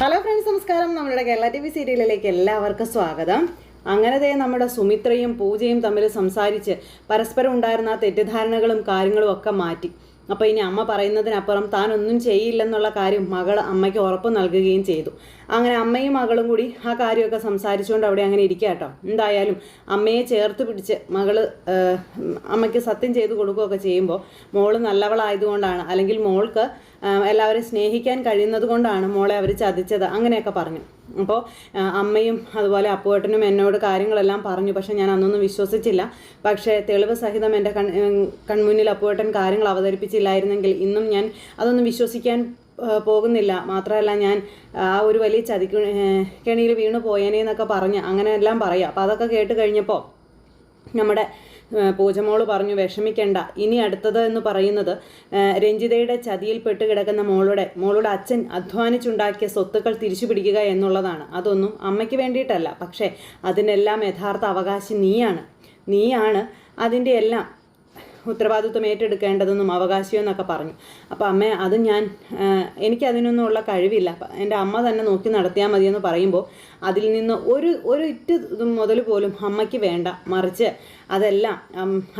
Hello friends നമസ്കാരം. നമ്മുടെ Kerala T V സീരിയലിലേക്ക് എല്ലാവർക്കും സ്വാഗതം. അങ്ങനത്തെ നമ്മുടെ സുമിത്രയും പൂജയും തമ്മിൽ സംസാരിച്ച് പരസ്പരം ഉണ്ടായിരുന്ന തെറ്റിദ്ധാരണകളും കാര്യങ്ങളും ഒക്കെ മാറ്റി. അപ്പോൾ ഇനി അമ്മ പറയുന്നതിനപ്പുറം താൻ ഒന്നും ചെയ്യില്ലെന്നുള്ള കാര്യം മകൾ അമ്മയ്ക്ക് ഉറപ്പ് നൽകുകയും ചെയ്തു. അങ്ങനെ അമ്മയും മകളും കൂടി ആ കാര്യമൊക്കെ സംസാരിച്ചുകൊണ്ട് അവിടെ അങ്ങനെ ഇരിക്കുക കേട്ടോ. എന്തായാലും അമ്മയെ ചേർത്ത് പിടിച്ച് മകൾ അമ്മയ്ക്ക് സത്യം ചെയ്ത് കൊടുക്കുകയൊക്കെ ചെയ്യുമ്പോൾ മോൾ നല്ലവളായതുകൊണ്ടാണ്. അല്ലെങ്കിൽ മോൾക്ക് എല്ലാവരെയും സ്നേഹിക്കാൻ കഴിയുന്നത് കൊണ്ടാണ് മോളെ അവർ ചതിച്ചത്. അങ്ങനെയൊക്കെ പറഞ്ഞു. അപ്പോൾ അമ്മയും അതുപോലെ അപ്പുവേട്ടനും എന്നോട് കാര്യങ്ങളെല്ലാം പറഞ്ഞു. പക്ഷേ ഞാൻ അന്നൊന്നും വിശ്വസിച്ചില്ല. പക്ഷേ തെളിവ് സഹിതം എന്റെ കൺ കൺമുന്നിൽ അപ്പുവേട്ടൻ കാര്യങ്ങൾ അവതരിപ്പിച്ചില്ലായിരുന്നെങ്കിൽ ഇന്നും ഞാൻ അതൊന്നും വിശ്വസിക്കാൻ പോകുന്നില്ല. മാത്രമല്ല ഞാൻ ആ ഒരു വലിയ ചതിക്കു കെണിയിൽ വീണു പോയേനെ എന്നൊക്കെ പറഞ്ഞ് അങ്ങനെയെല്ലാം പറയാം അപ്പോൾ അതൊക്കെ കേട്ട് കഴിഞ്ഞപ്പോൾ നമ്മുടെ പൂജമോൾ പറഞ്ഞു വിഷമിക്കേണ്ട. ഇനി അടുത്തത് എന്ന് പറയുന്നത് രഞ്ജിതയുടെ ചതിയിൽപ്പെട്ട് കിടക്കുന്ന മോളുടെ മോളുടെ അച്ഛൻ അധ്വാനിച്ചുണ്ടാക്കിയ സ്വത്തുക്കൾ തിരിച്ചു പിടിക്കുക എന്നുള്ളതാണ്. അതൊന്നും അമ്മയ്ക്ക് വേണ്ടിയിട്ടല്ല. പക്ഷേ അതിനെല്ലാം യഥാർത്ഥ അവകാശി നീയാണ്. നീയാണ് അതിന്റെ എല്ലാം ഉത്തരവാദിത്വം ഏറ്റെടുക്കേണ്ടതെന്നും അവകാശിയോ എന്നൊക്കെ പറഞ്ഞു. അപ്പോൾ അമ്മ അത് ഞാൻ എനിക്കതിനൊന്നും ഉള്ള കഴിവില്ല. എന്റെ അമ്മ തന്നെ നോക്കി നടത്തിയാൽ മതിയെന്ന് പറയുമ്പോൾ അതിൽ നിന്ന് ഒരു ഒരു ഇറ്റ് മുതൽ പോലും അമ്മയ്ക്ക് വേണ്ട. മറിച്ച് അതെല്ലാം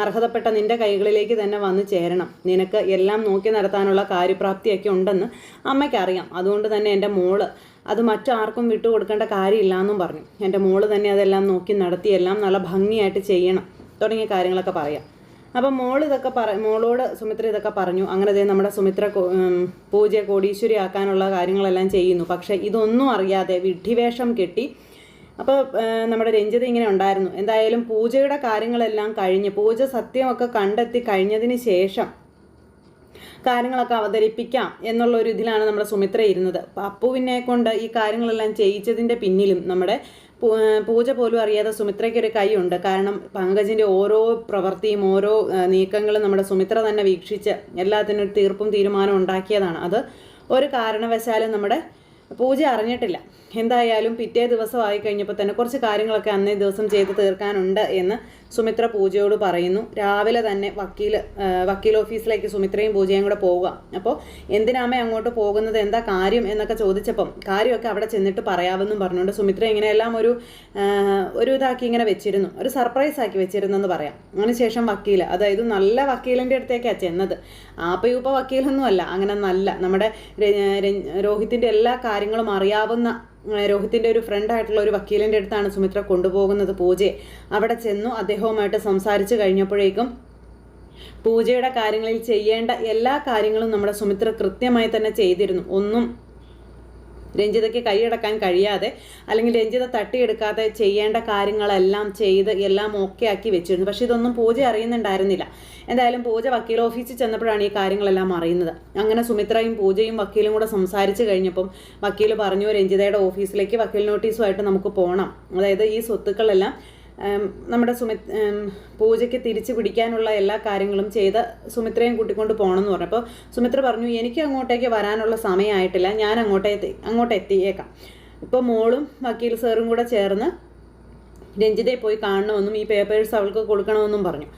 അർഹതപ്പെട്ട നിന്റെ കൈകളിലേക്ക് തന്നെ വന്ന് ചേരണം. നിനക്ക് എല്ലാം നോക്കി നടത്താനുള്ള കാര്യപ്രാപ്തിയൊക്കെ ഉണ്ടെന്ന് അമ്മയ്ക്കറിയാം. അതുകൊണ്ട് തന്നെ എന്റെ മോൾ അത് മറ്റാർക്കും വിട്ടുകൊടുക്കേണ്ട കാര്യമില്ല എന്നും പറഞ്ഞു. എന്റെ മോൾ തന്നെ അതെല്ലാം നോക്കി നടത്തി എല്ലാം നല്ല ഭംഗിയായിട്ട് ചെയ്യണം. തുടങ്ങിയ കാര്യങ്ങളൊക്കെ പറയാം. അപ്പം മോൾ ഇതൊക്കെ പറ മോളോട് സുമിത്ര ഇതൊക്കെ പറഞ്ഞു. അങ്ങനെ ദേ നമ്മുടെ സുമിത്ര പൂജ കോടീശ്വരി ആക്കാനുള്ള കാര്യങ്ങളെല്ലാം ചെയ്യുന്നു. പക്ഷെ ഇതൊന്നും അറിയാതെ വിഡ്ഢിവേഷം കെട്ടി അപ്പോൾ നമ്മുടെ രഞ്ജിത ഇങ്ങനെ ഉണ്ടായിരുന്നു. എന്തായാലും പൂജയുടെ കാര്യങ്ങളെല്ലാം കഴിഞ്ഞ് പൂജ സത്യമൊക്കെ കണ്ടെത്തി കഴിഞ്ഞതിന് ശേഷം കാര്യങ്ങളൊക്കെ അവതരിപ്പിക്കാം എന്നുള്ള ഒരു ഇതിലാണ് നമ്മുടെ സുമിത്ര ഇരുന്നത്. അപ്പൂവിനെ കൊണ്ട് ഈ കാര്യങ്ങളെല്ലാം ചെയ്യിച്ചതിന്റെ പിന്നിലും നമ്മുടെ പൂജ പോലും അറിയാതെ സുമിത്രയ്ക്ക് ഒരു കൈയുണ്ട്. കാരണം പങ്കജിന്റെ ഓരോ പ്രവൃത്തിയും ഓരോ നീക്കങ്ങളും നമ്മുടെ സുമിത്ര തന്നെ വീക്ഷിച്ച് എല്ലാത്തിനും തീർപ്പും തീരുമാനവും ഉണ്ടാക്കിയതാണ്. അത് ഒരു കാരണവശാലും നമ്മുടെ പൂജ അറിഞ്ഞിട്ടില്ല. എന്തായാലും പിറ്റേ ദിവസം ആയി കഴിഞ്ഞപ്പോൾ തന്നെ കുറച്ച് കാര്യങ്ങളൊക്കെ അന്നേ ദിവസം ചെയ്ത് തീർക്കാനുണ്ട് എന്ന് സുമിത്ര പൂജയോട് പറയുന്നു. രാവിലെ തന്നെ വക്കീൽ വക്കീൽ ഓഫീസിലേക്ക് സുമിത്രയും പൂജയും കൂടെ പോവുക. അപ്പോൾ എന്തിനാമേ അങ്ങോട്ട് പോകുന്നത്? എന്താ കാര്യം? എന്നൊക്കെ ചോദിച്ചപ്പം കാര്യമൊക്കെ അവിടെ ചെന്നിട്ട് പറയാമെന്നും പറഞ്ഞുകൊണ്ട് സുമിത്ര ഇങ്ങനെയെല്ലാം ഒരു ഒരു ഇതാക്കി ഇങ്ങനെ വെച്ചിരുന്നു. ഒരു സർപ്രൈസ് ആക്കി വെച്ചിരുന്നെന്ന് പറയാം. അതിനുശേഷം വക്കീൽ അതായത് നല്ല വക്കീലിന്റെ അടുത്തേക്കാണ് ചെന്നത്. ആപ്പയൂപ്പ വക്കീലൊന്നുമല്ല അങ്ങനെ നല്ല നമ്മുടെ രോഹിത്തിന്റെ എല്ലാ കാര്യങ്ങളും അറിയാവുന്ന രോഹിത്തിന്റെ ഒരു ഫ്രണ്ടായിട്ടുള്ള ഒരു വക്കീലിന്റെ അടുത്താണ് സുമിത്ര കൊണ്ടുപോകുന്നത് പൂജയെ അവിടെ ചെന്നു അദ്ദേഹവുമായിട്ട് സംസാരിച്ച് കഴിഞ്ഞപ്പോഴേക്കും പൂജയുടെ കാര്യങ്ങളിൽ ചെയ്യേണ്ട എല്ലാ കാര്യങ്ങളും നമ്മുടെ സുമിത്ര കൃത്യമായി തന്നെ ചെയ്തിരുന്നു. ഒന്നും രഞ്ജിതയ്ക്ക് കൈയടക്കാൻ കഴിയാതെ അല്ലെങ്കിൽ രഞ്ജിത തട്ടിയെടുക്കാതെ ചെയ്യേണ്ട കാര്യങ്ങളെല്ലാം ചെയ്ത് എല്ലാം ഓക്കെ ആക്കി വെച്ചിരുന്നു. പക്ഷെ ഇതൊന്നും പൂജ അറിയുന്നുണ്ടായിരുന്നില്ല. എന്തായാലും പൂജ വക്കീൽ ഓഫീസിൽ ചെന്നപ്പോഴാണ് ഈ കാര്യങ്ങളെല്ലാം അറിയുന്നത്. അങ്ങനെ സുമിത്രയും പൂജയും വക്കീലും കൂടെ സംസാരിച്ച് കഴിഞ്ഞപ്പം വക്കീൽ പറഞ്ഞു രഞ്ജിതയുടെ ഓഫീസിലേക്ക് വക്കീൽ നോട്ടീസുമായിട്ട് നമുക്ക് പോകണം അതായത് ഈ സ്വത്തുക്കളെല്ലാം നമ്മുടെ സുമി പൂജയ്ക്ക് തിരിച്ചു പിടിക്കാനുള്ള എല്ലാ കാര്യങ്ങളും ചെയ്ത സുമിത്രയും കൂട്ടിക്കൊണ്ട് പോകണം എന്ന് പറഞ്ഞപ്പോൾ സുമിത്ര പറഞ്ഞു എനിക്ക് അങ്ങോട്ടേക്ക് വരാനുള്ള സമയമായിട്ടില്ല. ഞാൻ അങ്ങോട്ടേ അങ്ങോട്ട് എത്തിയേക്കാം. ഇപ്പോൾ മോളും വക്കീൽ സാറും കൂടെ ചേർന്ന് രഞ്ജിതയെ പോയി കാണണമെന്നും ഈ പേപ്പേഴ്സ് അവൾക്ക് കൊടുക്കണമെന്നും പറഞ്ഞു.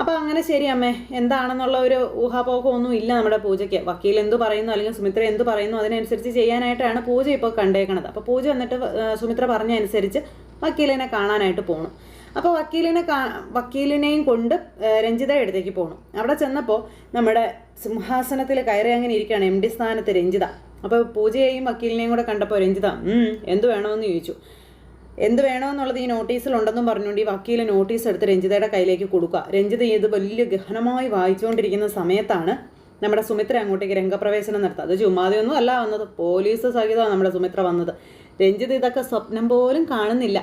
അപ്പോൾ അങ്ങനെ ശരി അമ്മേ എന്താണെന്നുള്ള ഒരു ഊഹാപോഹമൊന്നും ഇല്ല നമ്മുടെ പൂജയ്ക്ക്. വക്കീൽ എന്ത് പറയുന്നു അല്ലെങ്കിൽ സുമിത്ര എന്ത് പറയുന്നു അതിനനുസരിച്ച് ചെയ്യാനായിട്ടാണ് പൂജ ഇപ്പോൾ കണ്ടേക്കണത്. അപ്പോൾ പൂജ എന്നിട്ട് ആ, സുമിത്ര പറഞ്ഞ അനുസരിച്ച് വക്കീലിനെ കാണാനായിട്ട് പോകണം അപ്പോൾ വക്കീലിനെ കാ വക്കീലിനെയും കൊണ്ട് രഞ്ജിതയുടെ രഞ്ജിത അടുത്തേക്ക് പോകണം അവിടെ ചെന്നപ്പോൾ നമ്മുടെ സിംഹാസനത്തിൽ കയറി അങ്ങനെ ഇരിക്കുകയാണ് എം ഡി സ്ഥാനത്ത് രഞ്ജിത. അപ്പോൾ പൂജയെയും വക്കീലിനെയും കൂടെ കണ്ടപ്പോൾ രഞ്ജിത "ഉം, എന്ത് വേണമെന്ന് ചോദിച്ചു. എന്ത് വേണമെന്നുള്ളത് ഈ നോട്ടീസിലുണ്ടെന്നും പറഞ്ഞുകൊണ്ട് ഈ വക്കീൽ നോട്ടീസ് എടുത്ത് രഞ്ജിതയുടെ കയ്യിലേക്ക് കൊടുക്കുക. രഞ്ജിത ഇത് വലിയ ഗഹനമായി വായിച്ചുകൊണ്ടിരിക്കുന്ന സമയത്താണ് നമ്മുടെ സുമിത്ര അങ്ങോട്ടേക്ക് രംഗപ്രവേശനം നടത്തുക. അത് ചുമ്മാതെയൊന്നും അല്ല വന്നത്. പോലീസ് സഹിതമാണ് നമ്മുടെ സുമിത്ര വന്നത്. രഞ്ജിത്ത് ഇതൊക്കെ സ്വപ്നം പോലും കാണുന്നില്ല.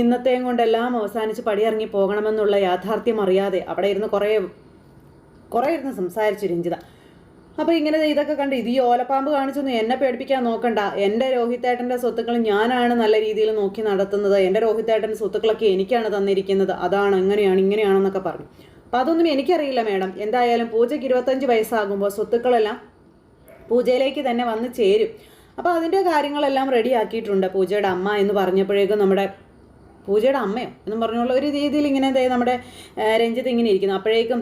ഇന്നത്തെയും കൊണ്ടെല്ലാം അവസാനിച്ച് പടിയിറങ്ങി പോകണമെന്നുള്ള യാഥാർത്ഥ്യം അറിയാതെ അവിടെ ഇരുന്ന് കുറേ കുറേ ഇരുന്ന് സംസാരിച്ചു രഞ്ജിത. അപ്പോൾ ഇങ്ങനെ ഇതൊക്കെ കണ്ട് ഇത് ഈ ഓലപ്പാമ്പ് കാണിച്ചൊന്നും എന്നെ പേടിപ്പിക്കാൻ നോക്കണ്ട. എന്റെ രോഹിത്തേട്ടന്റെ സ്വത്തുക്കൾ ഞാനാണ് നല്ല രീതിയിൽ നോക്കി നടത്തുന്നത്. എന്റെ രോഹിത്തേട്ടന്റെ സ്വത്തുക്കളൊക്കെ എനിക്കാണ് തന്നിരിക്കുന്നത്. അതാണ് എങ്ങനെയാണ് ഇങ്ങനെയാണെന്നൊക്കെ പറഞ്ഞു. അപ്പോൾ അതൊന്നും എനിക്കറിയില്ല മേഡം. എന്തായാലും പൂജയ്ക്ക് ഇരുപത്തഞ്ച് വയസ്സാകുമ്പോൾ സ്വത്തുക്കളെല്ലാം പൂജയിലേക്ക് തന്നെ വന്ന് ചേരും. അപ്പോൾ അതിന്റെ കാര്യങ്ങളെല്ലാം റെഡി ആക്കിയിട്ടുണ്ട് പൂജയുടെ അമ്മ എന്ന് പറഞ്ഞപ്പോഴേക്കും നമ്മുടെ പൂജയുടെ അമ്മയോ എന്ന് പറഞ്ഞുള്ള ഒരു രീതിയിൽ ഇങ്ങനെ നമ്മുടെ രഞ്ജിത്ത് ഇങ്ങനെ ഇരിക്കുന്നു. അപ്പോഴേക്കും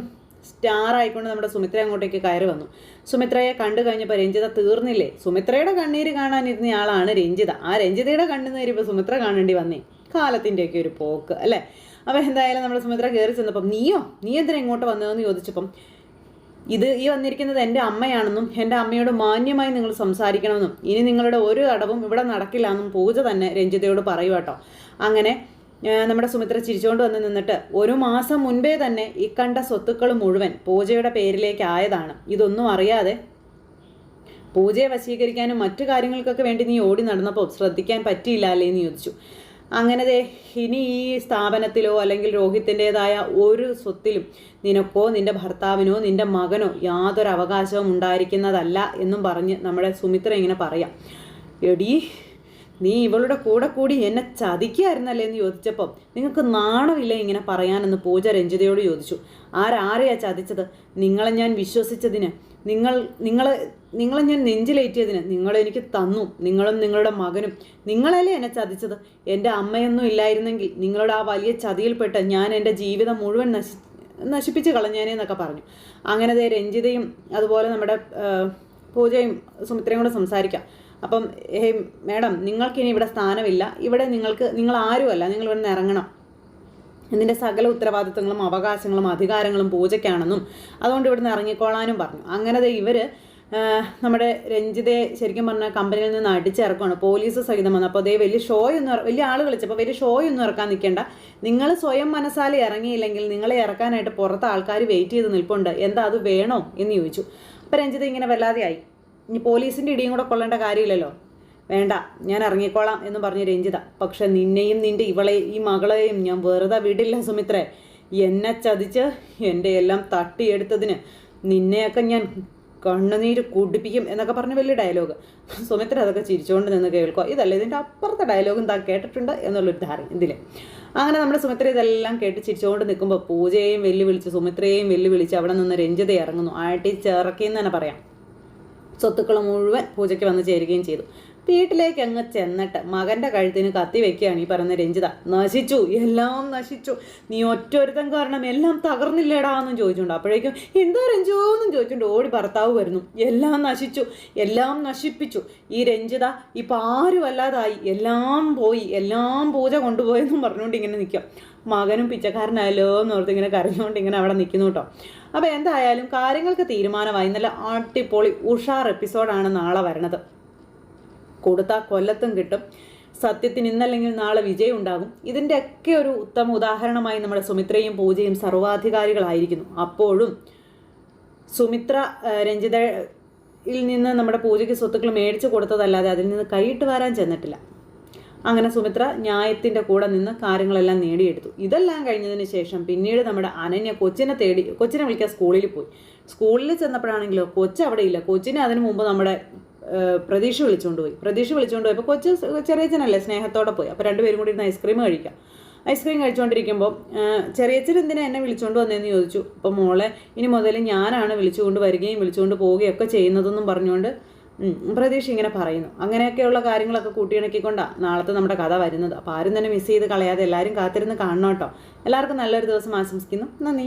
സ്റ്റാർ ആയിക്കൊണ്ട് നമ്മുടെ സുമിത്ര അങ്ങോട്ടേക്ക് കയറി വന്നു. സുമിത്രയെ കണ്ടു കഴിഞ്ഞപ്പോൾ രഞ്ജിത തീർന്നില്ലേ? സുമിത്രയുടെ കണ്ണീര് കാണാനിരുന്ന ആളാണ് രഞ്ജിത. ആ രഞ്ജിതയുടെ കണ്ണുനീര് ഇപ്പോൾ സുമിത്ര കാണേണ്ടി വന്നേ. കാലത്തിന്റെയൊക്കെ ഒരു പോക്ക് അല്ലേ? അപ്പോൾ എന്തായാലും നമ്മുടെ സുമിത്ര കയറി ചെന്നപ്പം നീയോ? നീ എന്തിനാ ഇങ്ങോട്ട് വന്നതെന്ന് ചോദിച്ചപ്പം ഇത് ഈ വന്നിരിക്കുന്നത് എന്റെ അമ്മയാണെന്നും എന്റെ അമ്മയോട് മാന്യമായി നിങ്ങൾ സംസാരിക്കണമെന്നും. ഇനി നിങ്ങളുടെ ഒരു അടവും ഇവിടെ നടക്കില്ല എന്നും പൂജ തന്നെ രഞ്ജിതയോട് പറയൂ കേട്ടോ. അങ്ങനെ നമ്മുടെ സുമിത്ര ചിരിച്ചുകൊണ്ട് വന്ന് നിന്നിട്ട് ഒരു മാസം മുൻപേ തന്നെ ഇക്കണ്ട കണ്ട സ്വത്തുക്കൾ മുഴുവൻ പൂജയുടെ പേരിലേക്ക് ആയതാണ്. ഇതൊന്നും അറിയാതെ പൂജയെ വശീകരിക്കാനും മറ്റു കാര്യങ്ങൾക്കൊക്കെ വേണ്ടി നീ ഓടി നടന്നപ്പോൾ ശ്രദ്ധിക്കാൻ പറ്റിയില്ല അല്ലേ എന്ന് ചോദിച്ചു. അങ്ങനെ ഇനി ഈ സ്ഥാപനത്തിലോ അല്ലെങ്കിൽ രോഹിത്തിന്റെതായ ഒരു സ്വത്തിലും നിനക്കോ നിന്റെ ഭർത്താവിനോ നിന്റെ മകനോ യാതൊരു അവകാശവും ഉണ്ടായിരിക്കുന്നതല്ല എന്നും പറഞ്ഞ് നമ്മുടെ സുമിത്ര ഇങ്ങനെ പറയാം. എടീ നീ ഇവളുടെ കൂടെ കൂടി എന്നെ ചതിക്കായിരുന്നല്ലേ എന്ന് ചോദിച്ചപ്പോൾ നിങ്ങൾക്ക് നാണമില്ല ഇങ്ങനെ പറയാനെന്ന് പൂജ രഞ്ജിതയോട് ചോദിച്ചു. ആരാരെയാ ചതിച്ചത്? നിങ്ങളെ ഞാൻ വിശ്വസിച്ചതിന്. നിങ്ങൾ നിങ്ങളെ നിങ്ങളെ ഞാൻ നെഞ്ചിലേറ്റിയതിന് നിങ്ങളെനിക്ക് തന്നു. നിങ്ങളും നിങ്ങളുടെ മകനും. നിങ്ങളല്ലേ എന്നെ ചതിച്ചത്? എന്റെ അമ്മയൊന്നും ഇല്ലായിരുന്നെങ്കിൽ നിങ്ങളുടെ ആ വലിയ ചതിയിൽപ്പെട്ട് ഞാൻ എന്റെ ജീവിതം മുഴുവൻ നശി നശിപ്പിച്ച് കളഞ്ഞേനെ എന്നൊക്കെ പറഞ്ഞു. അങ്ങനെ രഞ്ജിതയും അതുപോലെ നമ്മുടെ പൂജയും സുമിത്രയും കൂടെ സംസാരിക്കാം. അപ്പം ഹേ മാഡം നിങ്ങൾക്കിനി ഇവിടെ സ്ഥാനമില്ല. ഇവിടെ നിങ്ങൾക്ക് നിങ്ങൾ ആരുമല്ല നിങ്ങൾ ഇവിടെ നിന്ന് ഇറങ്ങണം. ഇതിന്റെ സകല ഉത്തരവാദിത്തങ്ങളും അവകാശങ്ങളും അധികാരങ്ങളും പൂജയ്ക്കാണെന്നും അതുകൊണ്ട് ഇവിടുന്ന് ഇറങ്ങിക്കോളാനും പറഞ്ഞു. അങ്ങനെ ഇവർ നമ്മുടെ രഞ്ജിതയെ ശരിക്കും പറഞ്ഞാൽ കമ്പനിയിൽ നിന്ന് അടിച്ചിറക്കുകയാണ് പോലീസ് സഹിതം വന്നു. അപ്പോൾ അതേ വലിയ ഷോയൊന്നും വലിയ ആൾ വിളിച്ചപ്പോൾ വലിയ ഷോ ഒന്നും ഇറക്കാൻ നിൽക്കേണ്ട. നിങ്ങൾ സ്വയം മനസ്സാലെ ഇറങ്ങിയില്ലെങ്കിൽ നിങ്ങളെ ഇറക്കാനായിട്ട് പുറത്ത് ആൾക്കാർ വെയിറ്റ് ചെയ്ത് നിൽപ്പുണ്ട്. എന്താ അത് വേണോ? എന്ന് ചോദിച്ചു. അപ്പോൾ രഞ്ജിത ഇങ്ങനെ വല്ലാതെ ആയി ഇനി പോലീസിന്റെ ഇടിയും കൂടെ കൊള്ളേണ്ട കാര്യമില്ലല്ലോ. വേണ്ട ഞാൻ ഇറങ്ങിക്കോളാം എന്ന് പറഞ്ഞു രഞ്ജിത. പക്ഷെ നിന്നെയും നിന്റെ ഇവളെ ഈ മകളെയും ഞാൻ വെറുതെ വിടില്ല സുമിത്രേ. എന്നെ ചതിച്ച് എന്റെ എല്ലാം തട്ടിയെടുത്തതിന് നിന്നെയൊക്കെ ഞാൻ കണ്ണുനീര് കുടിപ്പിക്കും എന്നൊക്കെ പറഞ്ഞ വലിയ ഡയലോഗ് സുമിത്ര അതൊക്കെ ചിരിച്ചുകൊണ്ട് നിന്ന് കേൾക്കുക. ഇതല്ല ഇതിന്റെ അപ്പുറത്തെ ഡയലോഗും താ കേട്ടിട്ടുണ്ട് എന്നുള്ളൊരു ധാരണ ഇതിൽ അങ്ങനെ നമ്മുടെ സുമിത്ര ഇതെല്ലാം കേട്ട് ചിരിച്ചുകൊണ്ട് നിൽക്കുമ്പോൾ പൂജയെയും വെല്ലുവിളിച്ച് സുമിത്രയെയും വെല്ലുവിളിച്ച് അവിടെ നിന്ന് രഞ്ജിത ഇറങ്ങുന്നു. ആട്ടി ചേർക്കിയെന്ന് തന്നെ പറയാം. സ്വത്തുക്കൾ മുഴുവൻ പൂജയ്ക്ക് വന്നു ചേരുകയും ചെയ്തു. വീട്ടിലേക്ക് അങ്ങ് ചെന്നിട്ട് മകന്റെ കഴുത്തിന് കത്തി വെക്കുകയാണ് ഈ പറയുന്ന രഞ്ജിത. നശിച്ചു എല്ലാം നശിച്ചു. നീ ഒറ്റൊരുത്തൻ കാരണം എല്ലാം തകർന്നില്ലേടാ എന്നും ചോദിച്ചുകൊണ്ട് അപ്പോഴേക്കും എന്താ രഞ്ജോ? എന്നും ചോദിച്ചുകൊണ്ട് ഓടി ഭർത്താവ് വരുന്നു. എല്ലാം നശിച്ചു എല്ലാം നശിപ്പിച്ചു. ഈ രഞ്ജിത ഇപ്പം ആരും അല്ലാതായി. എല്ലാം പോയി എല്ലാം പൂജ കൊണ്ടുപോയെന്നും പറഞ്ഞുകൊണ്ട് ഇങ്ങനെ നിൽക്കാം മകനും പിച്ചക്കാരനായാലോ എന്ന് ഓർത്ത് ഇങ്ങനെ കരഞ്ഞുകൊണ്ട് ഇങ്ങനെ അവിടെ നിൽക്കുന്നു കേട്ടോ. അപ്പോൾ എന്തായാലും കാര്യങ്ങൾക്ക് തീരുമാനമായി. നല്ല അടിപൊളി ഉഷാർ എപ്പിസോഡാണ് നാളെ വരണത്. കൊടുത്താൽ കൊല്ലത്തും കിട്ടും. സത്യത്തിന് ഇന്നല്ലെങ്കിൽ നാളെ വിജയം ഉണ്ടാകും. ഇതിന്റെയൊക്കെ ഒരു ഉത്തമ ഉദാഹരണമായി നമ്മുടെ സുമിത്രയും പൂജയും സർവാധികാരികളായിരിക്കുന്നു. അപ്പോഴും സുമിത്ര രഞ്ജിത ിൽ നിന്ന് നമ്മുടെ പൂജയ്ക്ക് സ്വത്തുക്കൾ മേടിച്ചു കൊടുത്തതല്ലാതെ അതിൽ നിന്ന് കൈയിട്ട് വരാൻ ചെന്നിട്ടില്ല. അങ്ങനെ സുമിത്ര ന്യായത്തിന്റെ കൂടെ നിന്ന് കാര്യങ്ങളെല്ലാം നേടിയെടുത്തു. ഇതെല്ലാം കഴിഞ്ഞതിന് ശേഷം പിന്നീട് നമ്മുടെ അനന്യ കൊച്ചിനെ തേടി കൊച്ചിനെ വിളിക്കാൻ സ്കൂളിൽ പോയി. സ്കൂളിൽ ചെന്നപ്പോഴാണെങ്കിലോ കൊച്ച് അവിടെ ഇല്ല. കൊച്ചിനെ അതിനു മുമ്പ് നമ്മുടെ പ്രതീക്ഷ വിളിച്ചുകൊണ്ട് പോയി. പ്രതീക്ഷ വിളിച്ചുകൊണ്ട് പോയപ്പോൾ കൊച്ച് ചെറിയച്ചനല്ലേ സ്നേഹത്തോടെ പോയി. അപ്പോൾ രണ്ടുപേരും കൂടി ഇരുന്ന് ഐസ്ക്രീം കഴിക്കാം. ഐസ്ക്രീം കഴിച്ചുകൊണ്ടിരിക്കുമ്പോൾ ചെറിയച്ചൻ എന്തിനാ എന്നെ വിളിച്ചുകൊണ്ട് വന്നതെന്ന് ചോദിച്ചു. അപ്പോൾ മോളെ ഇനി മുതൽ ഞാനാണ് വിളിച്ചുകൊണ്ട് വരികയും വിളിച്ചുകൊണ്ട് ഒക്കെ ചെയ്യുന്നതെന്നും പറഞ്ഞുകൊണ്ട് പ്രതീക്ഷ ഇങ്ങനെ പറയുന്നു. അങ്ങനെയൊക്കെയുള്ള കാര്യങ്ങളൊക്കെ കൂട്ടിയിണക്കിക്കൊണ്ടാണ് നാളത്തെ നമ്മുടെ കഥ വരുന്നത്. അപ്പോൾ ആരും തന്നെ മിസ് ചെയ്ത് കളയാതെ എല്ലാവരും കാത്തിരുന്ന് കാണണം കേട്ടോ. എല്ലാവർക്കും നല്ലൊരു ദിവസം ആശംസിക്കുന്നു. നന്ദി.